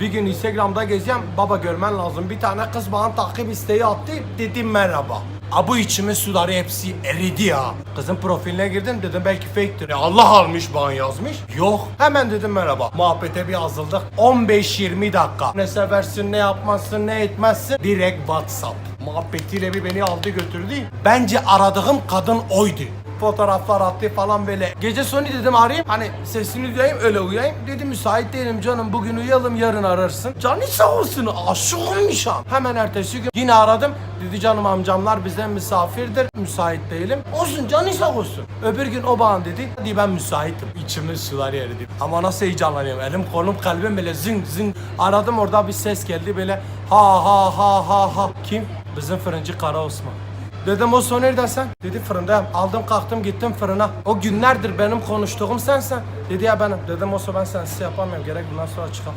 Bir gün Instagram'da gezeceğim. Baba görmen lazım. Bir tane kız bana takip isteği attı. Dedim merhaba. A bu içimin suları hepsi eridi ya. Kızın profiline girdim dedim belki fake'tir. Ya Allah almış bana yazmış. Yok. Hemen dedim merhaba. Muhabbete bir yazıldık. 15-20 dakika. Ne seversin ne yapmazsın ne etmezsin. Direkt WhatsApp. Muhabbetiyle bir beni aldı götürdü. Bence aradığım kadın oydu fotoğraflar attı falan böyle. Gece sonu dedim arayayım hani sesini duyayım öyle uyuyayım. Dedi müsait değilim canım bugün uyuyalım yarın ararsın. Canı sağ olsun ha. Hemen ertesi gün yine aradım. Dedi canım amcamlar bizden misafirdir müsait değilim. Olsun canı sağ olsun. Öbür gün o bana dedi. Dedi ben müsaitim. İçimin sular eridi. Ama nasıl heyecanlanıyorum. Elim kolum kalbim böyle zing zing. Aradım orada bir ses geldi böyle ha ha ha ha ha. Kim? Bizim fırıncı Kara Osman. Dedim o son nereden sen? Dedi fırındayım. Aldım kalktım gittim fırına. O günlerdir benim konuştuğum sensen. Dedi ya benim. Dedim o ben sensiz yapamıyorum. Gerek bundan sonra çıkam.